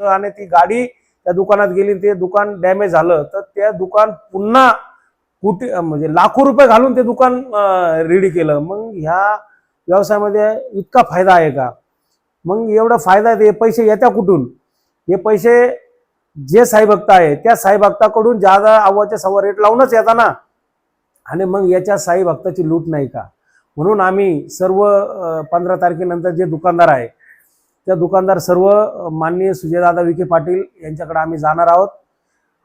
आणि ती गाडी त्या दुकानात गेली ते दुकान डॅमेज झालं तर त्या दुकान पुन्हा कुठे म्हणजे लाखो रुपये घालून ते दुकान रेडी केलं. मग ह्या व्यवसायामध्ये इतका फायदा आहे का? मग एवढा फायदा आहे, ते पैसे येत्या कुठून? हे पैसे जे साईभक्त आहे त्या साईभक्ताकडून ज्यादा आव्हाच्या सव्वा रेट लावूनच येता ना आणि मग याच्या साई भक्ताची लूट नाही का? म्हणून आम्ही सर्व पंधरा तारखेनंतर जे दुकानदार आहे त्या दुकानदार सर्व माननीय सुजयदादा विखे पाटील यांच्याकडे आम्ही जाणार आहोत.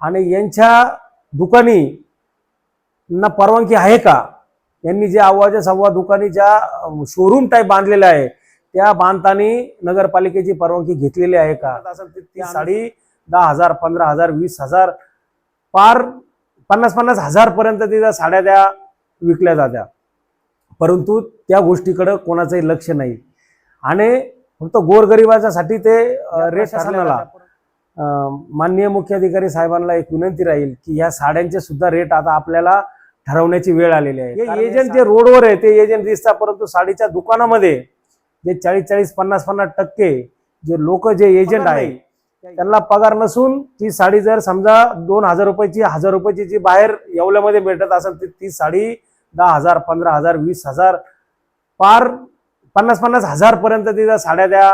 आणि यांच्या दुकानी ना परवानगी आहे का? यांनी जे आव्हाच्या सव्वा दुकानी ज्या शोरूम टाईप बांधलेल्या आहे त्या बांधतानी नगरपालिकेची परवानगी घेतलेली आहे का? ती- साडी दहा हजार पंधरा हजार वीस हजार पार पन्नास पन्नास हजार पर्यंत तिच्या साड्या त्या विकल्या जात्या. परंतु त्या गोष्टीकडे कोणाचंही लक्ष नाही. आणि फक्त गोरगरिबाच्यासाठी ते रेट अ, माननीय मुख्याधिकारी साहेबांना एक विनंती राहील की ह्या साड्यांचे सुद्धा रेट आता आपल्याला ठरवण्याची वेळ आलेली आहे. हे एजंट जे रोडवर आहे ते एजंट दिसतात परंतु साडीच्या दुकानामध्ये जे चाळीस चाळीस पन्नास पन्नास टक्के जे लोक जे एजंट आहे त्यांना पगार नसून ती साडी जर समजा दोन हजार रुपयाची हजार रुपयाची जी बाहेर येवल्यामध्ये भेटत असेल ती ती साडी दहा हजार पंधरा हजार वीस हजार पार पन्नास पन्नास हजार पर्यंत तिच्या साड्या त्या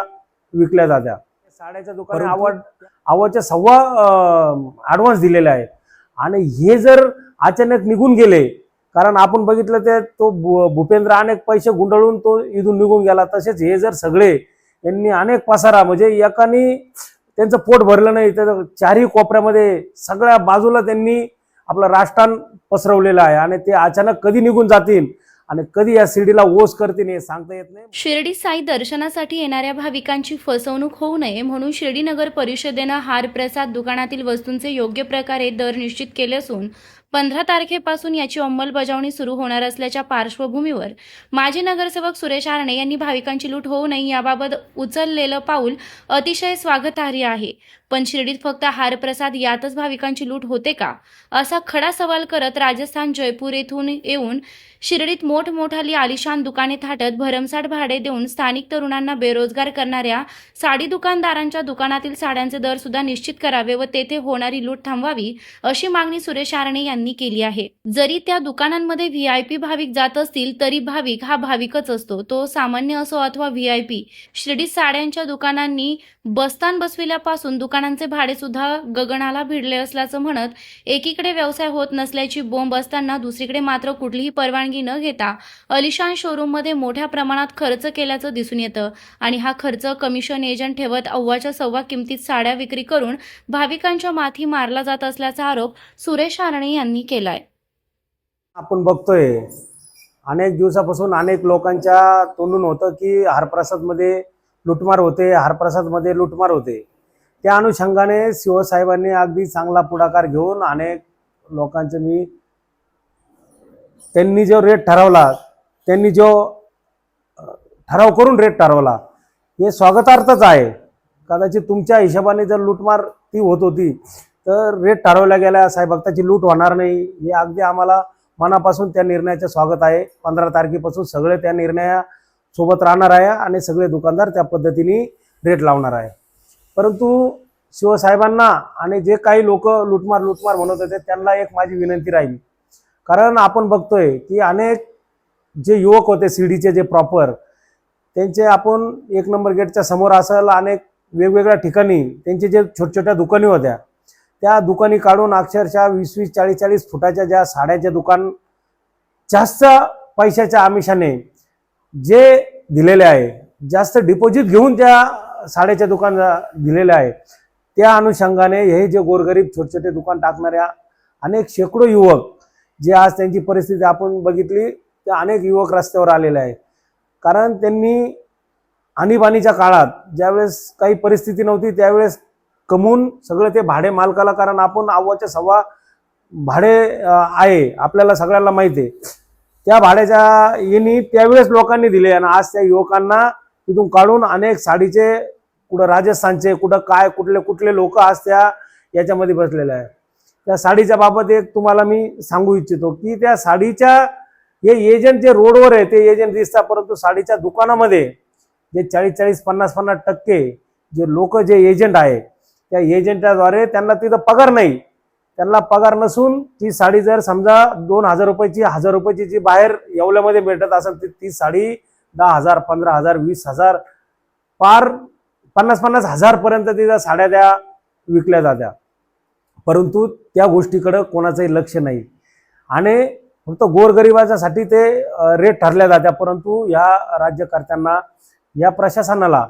विकल्या जात्या. साड्याच्या दुकानात आवड आवडच्या सव्वा ॲडव्हान्स दिलेला आहे आणि हे जर अचानक निघून गेले कारण आपण बघितलं ते तो भूपेंद्र अनेक पैसे गुंडळून तो इथून निघून गेला. तसेच हे जर सगळे यांनी अनेक पसारा म्हणजे एकानी त्यांचं पोट भरलं नाही तर चारही कोपऱ्यामध्ये सगळ्या बाजूला त्यांनी आपलं राष्ट्रान पसरवलेलं आहे. आणि ते अचानक कधी निघून जातील? आणि कधी या शिर्डीला ओस करतील हे सांगता येत नाही. शिर्डी साई दर्शनासाठी येणाऱ्या भाविकांची फसवणूक होऊ नये म्हणून शिर्डी नगर परिषदेनं हार प्रसाद दुकानातील वस्तूंचे योग्य प्रकारे दर निश्चित केले असून पंधरा तारखेपासून याची अंमलबजावणी सुरू होणार असल्याच्या पार्श्वभूमीवर माजी नगरसेवक सुरेश आरणे यांनी भाविकांची लूट होऊ नये याबाबत उचललेलं पाऊल अतिशय स्वागतार्ह आहे. पण शिर्डीत फक्त हारप्रसाद यातच भाविकांची लूट होते का? असा खडा सवाल करत राजस्थान जयपूर येथून येऊन शिर्डीत मोठमोठाली आलिशान दुकाने थाटत भरमसाठ भाडे देऊन स्थानिक तरुणांना बेरोजगार करणाऱ्या साडी दुकानदारांच्या दुकानातील साड्यांचे दर सुद्धा निश्चित करावे व तेथे होणारी लूट थांबवावी अशी मागणी सुरेश आरणे यांनी केली आहे. जरी त्या दुकानांमध्ये व्ही आय पी भाविक जात असतील तरी भाविक हा भाविकच असतो. तो सामान्य असो अथवा व्ही आय पी. शिर्डीत साड्यांच्या दुकानांनी बस्तान बसविल्यापासून दुकान दुकानांचे भाडे सुद्धा गगनाला भिडले असल्याचं म्हणत एकीकडे व्यवसाय होत नसल्याची बोंब असताना दुसरीकडे मात्र कुठलीही परवानगी न घेता अलिशान शोरूममध्ये मोठ्या प्रमाणात खर्च केल्याचं दिसून येतं. आणि हा खर्च कमिशन एजंट ठेवत अव्वाच्या सव्वा किमतीत साड्या विक्री करून भाविकांच्या माथी मारला जात असल्याचा आरोप सुरेश आरणे यांनी केलाय. आपण बघतोय अनेक दिवसापासून अनेक लोकांच्या तोंडून होतं की हरप्रसादमध्ये लुटमार होते हरप्रसादमध्ये लुटमार होते. त्या अनुषंगाने शिवसाहेबांनी अगदी चांगला पुढाकार घेऊन अनेक लोकांचे मी त्यांनी जो रेट ठरवला त्यांनी जो ठराव करून रेट ठरवला हे स्वागतार्थच आहे. कदाचित तुमच्या हिशोबाने जर लूटमार ती होत होती तर रेट ठरवल्या गेल्या साईभक्ताची लूट होणार नाही. हे अगदी आम्हाला मनापासून त्या निर्णयाचे स्वागत आहे. पंधरा तारखेपासून सगळे त्या निर्णयासोबत राहणार आहे आणि सगळे दुकानदार त्या पद्धतीने रेट लावणार आहे. परंतु शिवसाहेबांना आणि जे काही लोक लुटमार लुटमार म्हणत होते त्यांना एक माझी विनंती राहील. कारण आपण बघतोय की अनेक जे युवक होते शिर्डीचे जे प्रॉपर त्यांचे आपण एक नंबर गेटच्या समोर असेल अनेक वेगवेगळ्या ठिकाणी त्यांचे जे छोट्या छोट्या दुकानी होत्या त्या दुकानी काढून अक्षरशः वीस वीस चाळीस चाळीस फुटाच्या ज्या साड्याच्या दुकान जास्त पैशाच्या आमिषाने जे दिलेले आहे जास्त डिपॉझिट घेऊन त्या साड्याच्या दुकान दिलेल्या आहे. त्या अनुषंगाने हे जे गोरगरीब छोटे छोटे दुकान टाकणाऱ्या अनेक शेकडो युवक जे आज त्यांची परिस्थिती आपण बघितली ते अनेक युवक रस्त्यावर आलेले आहे कारण त्यांनी आणीबाणीच्या काळात ज्यावेळेस काही परिस्थिती नव्हती त्यावेळेस कमवून सगळं ते भाडे मालकाला कारण आपण आव्वाच्या सव्वा भाडे आहे आपल्याला सगळ्याला माहिती आहे. त्या भाड्याच्या येणी त्यावेळेस लोकांनी दिले आणि आज त्या युवकांना तिथून काढून अनेक साडीचे कुठं राजस्थानचे कुठं काय कुठले कुठले लोक आज त्या याच्यामध्ये बसलेले आहे त्या साडीच्या बाबत एक तुम्हाला मी सांगू इच्छितो की त्या साडीच्या हे एजंट जे रोडवर आहे ते एजंट दिसतात परंतु साडीच्या दुकानामध्ये जे चाळीस चाळीस पन्नास पन्नास टक्के जे लोक जे एजंट आहे त्या एजंटाद्वारे त्यांना तिथं पगार नाही. त्यांना पगार नसून ती साडी जर समजा दोन हजार रुपयाची हजार रुपयाची जी बाहेर येवल्यामध्ये भेटत असेल ती ती साडी दहा हजार पंधरा हजार वीस हजार पार पन्नास पन्नास हजारपर्यंत तिथं साड्या त्या विकल्या जात्या. परंतु त्या गोष्टीकडं कोणाचंही लक्ष नाही. आणि फक्त गोरगरिबाच्यासाठी ते रेट ठरल्या जात्या. परंतु या राज्यकर्त्यांना या प्रशासनाला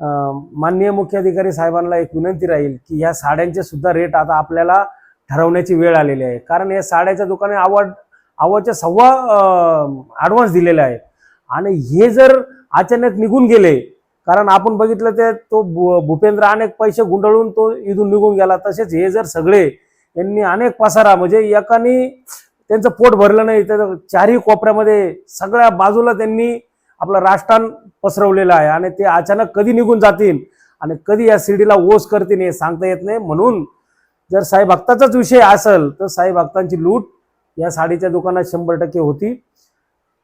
माननीय मुख्याधिकारी साहेबांना एक विनंती राहील की या साड्यांचे सुद्धा रेट आता आपल्याला ठरवण्याची वेळ आलेली आहे. कारण या साड्याच्या दुकाने आवड आवडच्या सव्वा ॲडव्हान्स दिलेला आहे. आणि हे जर अचानक निघून गेले कारण आपण बघितलं ते तो भूपेंद्र अनेक पैसे गुंडळून तो इथून निघून गेला. तसेच हे जर सगळे यांनी अनेक पसारा म्हणजे एकानी त्यांचं पोट भरलं नाही तर चारही कोपऱ्यामध्ये सगळ्या बाजूला त्यांनी आपलं राष्ट्रान पसरवलेलं आहे आणि ते अचानक कधी निघून जातील आणि कधी या सीडीला ओस करतील हे सांगता येत नाही. म्हणून जर साई भक्ताचाच विषय असेल तर साई भक्तांची लूट या साडीच्या दुकानात शंभर टक्के होती.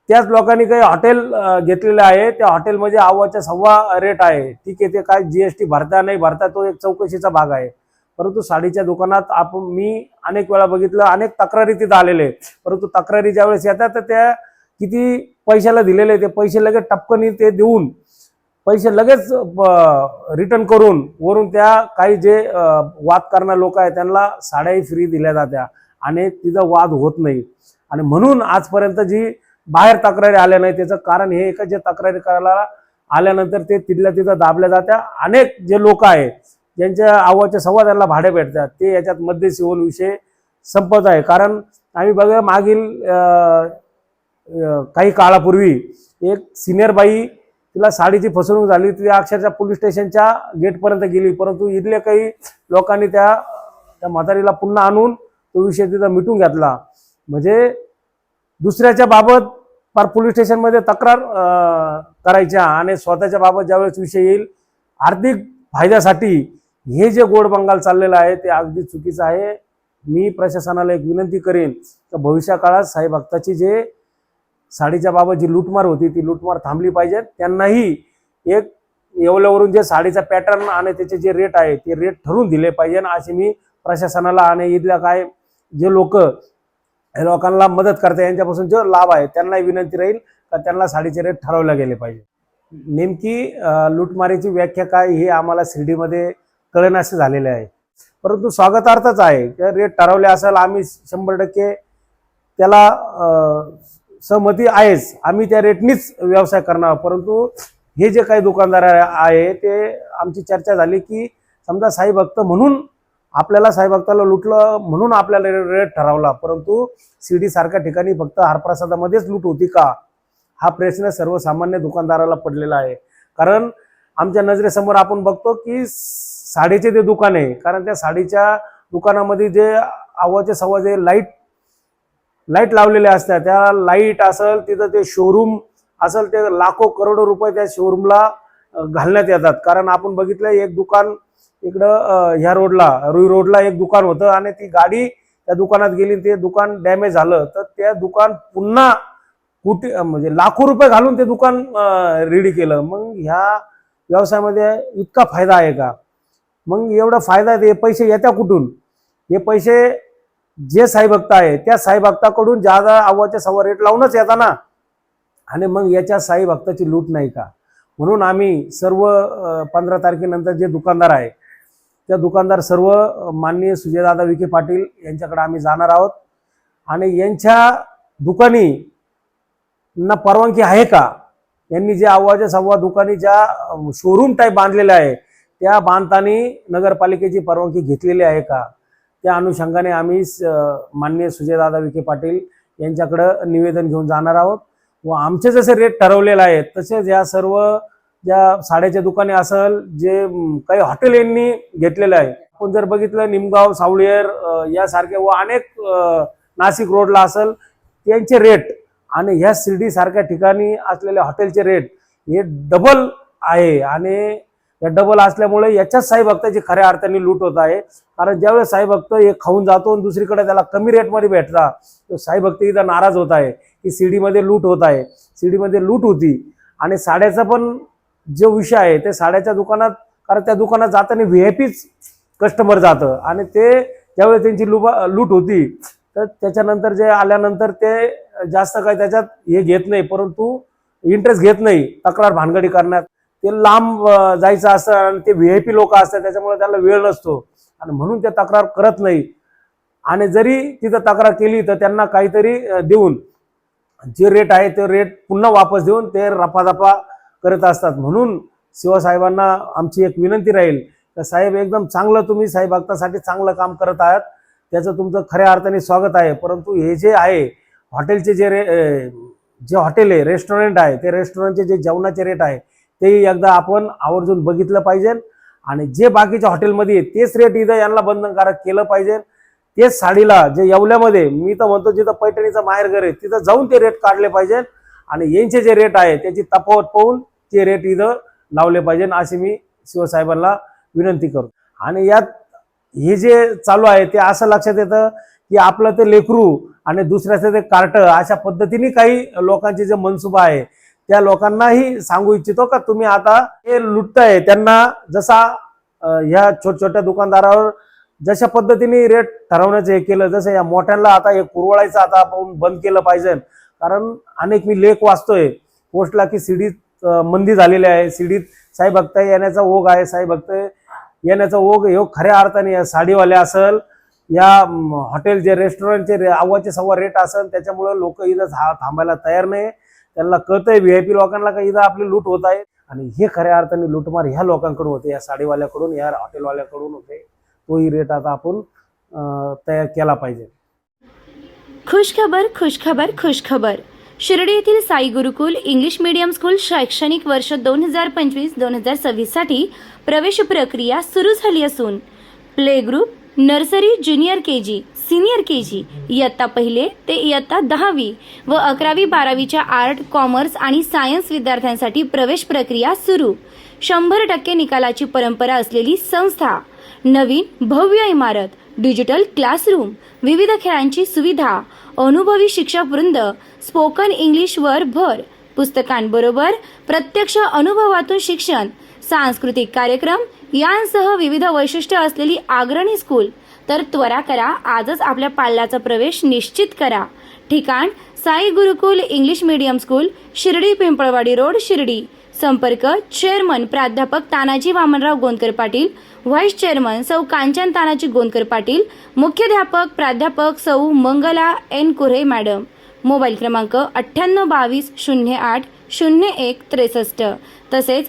त्याच लोकांनी काही हॉटेल घेतलेलं आहे. त्या हॉटेलमध्ये आवाच्या सव्वा रेट आहे. ठीक आहे ते काय जी एस टी भरता नाही भरता तो एक चौकशीचा भाग आहे. परंतु साडीच्या दुकानात आपण मी अनेक वेळा बघितलं अनेक तक्रारी तिथं आलेले परंतु तक्रारी ज्यावेळेस येतात तर त्या किती पैशाला दिलेले ते पैसे लगेच टपकनी ते देऊन पैसे लगेच रिटर्न करून वरून त्या काही जे वाद करणारे लोक आहेत त्यांना साड्याही फ्री दिल्या जात्या. आणि तिचा वाद होत नाही. आणि म्हणून आजपर्यंत जी बाहेर तक्रारी आल्या नाही त्याचं कारण हे एक जे तक्रारी करायला आल्यानंतर ते तिथल्या तिथं दाबल्या जात्या. अनेक जे लोक आहेत ज्यांच्या आवाच्या सव्वा त्यांना भाडे भेटतात ते याच्यात मध्यस्थी होऊन विषय संपत आहे. कारण आम्ही बघा मागील काही काळापूर्वी एक सिनियर बाई तिला साडीची फसवणूक झाली. ती अक्षरशः पोलीस स्टेशनच्या गेटपर्यंत गेली. परंतु इथल्या काही लोकांनी त्या त्या म्हातारीला पुन्हा आणून तो विषय तिथं मिटून घेतला. म्हणजे दुसऱ्याच्या बाबत फार पोलीस स्टेशनमध्ये तक्रार करायच्या आणि स्वतःच्या बाबत ज्यावेळेस विषय येईल आर्थिक फायद्यासाठी हे जे गोड बंगाल चाललेलं आहे ते अगदी चुकीचं आहे. मी प्रशासनाला एक विनंती करेन तर भविष्या काळात साई भक्ताची जे साडीच्या बाबत जी लूटमार होती ती लूटमार थांबली पाहिजे. त्यांनाही एक येवल्यावरून जे साडीचा पॅटर्न आणि त्याचे जे रेट आहे ते रेट ठरवून दिले पाहिजे. असे मी प्रशासनाला आणि इथल्या काय जे लोक लोकांना मदत करते यांच्यापासून जो लाभ आहे त्यांनाही विनंती राहील का त्यांना साडीचे रेट ठरवले गेले पाहिजे. नेमकी लूटमारीची व्याख्या काय हे आम्हाला शिर्डीमध्ये कळनासे झालेले आहे. परंतु स्वागतार्थच आहे त्या रेट ठरवले असेल आम्ही शंभर टक्के त्याला सहमती आहेच. आम्ही त्या रेटनीच व्यवसाय करणार परंतु हे जे काही दुकानदार आहे ते आमची चर्चा झाली की समजा साई भक्त म्हणून आपल्याला साई लुटलं म्हणून आपल्याला रेट ठरवला. परंतु शिर्डी सारख्या ठिकाणी फक्त हरप्रसादामध्येच लूट होती का? हा प्रश्न सर्वसामान्य दुकानदाराला पडलेला आहे. कारण आमच्या नजरेसमोर आपण बघतो की साडीचे ते दुकान आहे कारण त्या साडीच्या दुकानामध्ये जे आवाजे सवाजे लाइट लाइट लावलेले असतात त्या लाइट असेल तिथं ते शोरूम असेल ते लाखो करोडो रुपये त्या शोरूमला घालण्यात येतात. कारण आपण बघितलं एक दुकान इकडं ह्या रोडला रुई रोडला एक दुकान होतं आणि ती गाडी त्या दुकानात गेली ते दुकान डॅमेज झालं. तर त्या दुकान पुन्हा कुठे म्हणजे लाखो रुपये घालून ते दुकान रेडी केलं. मग ह्या व्यवसायामध्ये इतका फायदा आहे का? मग एवढा फायदा आहे, ते पैसे येत्या कुठून? हे पैसे जे साई भक्त आहे त्या साई भक्ताकडून ज्यादा आवाच्या सव्वा रेट लावूनच येतात ना आणि मग याच्या साई भक्ताची लूट नाही का? म्हणून आम्ही सर्व पंधरा तारखेनंतर जे दुकानदार आहे त्या दुकानदार सर्व माननीय सुजयदादा विखे पाटील यांच्याकडे आम्ही जाणार आहोत. आणि यांच्या दुकानी ना परवानगी आहे का? यांनी जे आव्हाच्या सव्वा दुकानी ज्या शोरूम टाईप बांधलेल्या आहे त्या बांधतानी नगरपालिकेची परवानगी घेतलेली आहे का? त्या अनुषंगाने आम्ही स- माननीय सुजयदादा विखे पाटील यांच्याकडं निवेदन घेऊन जाणार आहोत. व आमचे जसे रेट ठरवलेले आहेत तसेच या सर्व ज्या साड्याचे दुकाने असेल जे काही हॉटेल यांनी घेतलेलं आहे. आपण जर बघितलं निमगाव सावळेर यासारख्या यासारखे व अनेक नाशिक रोडला असेल त्यांचे रेट आणि ह्या शिर्डी सारख्या ठिकाणी असलेल्या हॉटेलचे रेट हे डबल आहे. आणि या डबल असल्यामुळे याच्याच साई भक्ताची खऱ्या अर्थाने लूट होत आहे. कारण ज्यावेळेस साई भक्त एक खाऊन जातो आणि दुसरीकडे त्याला कमी रेटमध्ये भेटला तो साई भक्त इथं नाराज होत आहे की सीडीमध्ये लूट होत आहे. सीडीमध्ये लूट होती. आणि साड्याचा पण जो विषय आहे ते साड्याच्या दुकानात कारण त्या दुकानात जाताना व्ही आय पीच कस्टमर जातं. आणि ते ज्यावेळेस त्यांची लुबा लूट होती तर त्याच्यानंतर जे आल्यानंतर ते जास्त काही त्याच्यात हे घेत नाही परंतु इंटरेस्ट घेत नाही तक्रार भानगडी करण्यात. ते लांब जायचं असतं आणि ते व्ही आय पी लोक असतात त्याच्यामुळे त्याला वेळ नसतो. आणि म्हणून ते तक्रार करत नाही. आणि जरी तिथं तक्रार केली तर त्यांना काहीतरी देऊन जे रेट आहे ते रेट पुन्हा वापस देऊन ते रफादफा करत असतात. म्हणून शिवसाहेबांना आमची एक विनंती राहील तर साहेब एकदम चांगलं तुम्ही साहेब भक्तासाठी चांगलं काम करत आहात. त्याचं तुमचं खऱ्या अर्थाने स्वागत आहे. परंतु हे जे आहे हॉटेलचे जे रे जे हॉटेल आहे रेस्टॉरंट आहे ते रेस्टॉरंटचे जे जेवणाचे रेट आहे ते एकदा आपण आवर्जून बघितलं पाहिजे. आणि जे बाकीच्या हॉटेलमध्ये आहे तेच रेट इथं यांना बंधनकारक केलं पाहिजे. तेच साडीला जे येवल्यामध्ये मी तर म्हणतो जिथं पैठणीचं माहेरघर आहे तिथं जाऊन ते रेट काढले पाहिजे. आणि यांचे जे रेट आहे त्याची तफावत पाहून ते रेट इथं लावले पाहिजे अशी मी शिवसाहेबांना विनंती करतो. आणि यात हे जे चालू आहे ते असं लक्षात येतं की आपलं ते लेकरू आणि दुसऱ्याचं ते कार्ट अशा पद्धतीने काही लोकांचे जे मनसुबा आहे त्या लोकांनाही सांगू इच्छितो का तुम्ही आता हे लुटताय त्यांना जसा ह्या छोट छोट्या दुकानदारावर जशा पद्धतीने रेट ठरवण्याचं हे केलं जसं या मोठ्यांना आता हे कुरवळायचं आता आपण बंद केलं पाहिजे. कारण अनेक मी लेख वाचतोय पोस्टला की सीडीत मंदी झालेली आहे. सीडीत साई भक्त येण्याचा ओघ आहे. साई भक्त येण्याचा ओघ हे हो, खऱ्या अर्थाने या साडीवाले असल या हॉटेलचे हॉटेल जे रेस्टॉरंटचे रे आव्वाचे सव्वा रेट असेल त्याच्यामुळे लोक इथं थांबायला तयार नाही. त्यांना कळतंय व्ही आय पी लोकांना का इथं आपली लूट होत आहे? आणि हे खऱ्या अर्थाने लूटमार ह्या लोकांकडून होते या साडीवाल्याकडून या हॉटेलवाल्याकडून होते. तोही रेट आता आपण तयार केला पाहिजे. खुशखबर खुशखबर खुशखबर. शिर्डी येथील Sai Gurukul English medium school शैक्षणिक वर्ष दोन हजार पंचवीस दोन हजार सव्वीससाठी प्रवेश प्रक्रिया सुरू झाली असून play group nursery junior K G senior K G इयत्ता पहिले ते इयत्ता दहावी व अकरावी बारावीच्या आर्ट कॉमर्स आणि सायन्स विद्यार्थ्यांसाठी प्रवेश प्रक्रिया सुरू. शंभर टक्के निकालाची परंपरा असलेली संस्था नवीन भव्य इमारत डिजिटल क्लासरूम विविध खेळांची सुविधा अनुभवी शिक्षक वृंद स्पोकन इंग्लिशवर भर पुस्तकांबरोबर प्रत्यक्ष अनुभवातून शिक्षण सांस्कृतिक कार्यक्रम यांसह विविध वैशिष्ट्य असलेली अग्रणी स्कूल तर त्वरा करा आजच आपल्या पाल्याचा प्रवेश निश्चित करा. ठिकाण Sai Gurukul English medium school Shirdi Pimpalwadi road Shirdi. संपर्क चेअरमन प्राध्यापक तानाजी वामनराव गोंदकर पाटील व्हाईस चेअरमन सौ कांचन तानाजी गोंदकर पाटील मुख्याध्यापक प्राध्यापक सौ Mangala N Kure madam mobile क्रमांक अठ्ठ्याण्णव बावीस शून्य आठ शून्य एक त्रेसष्ट. तसेच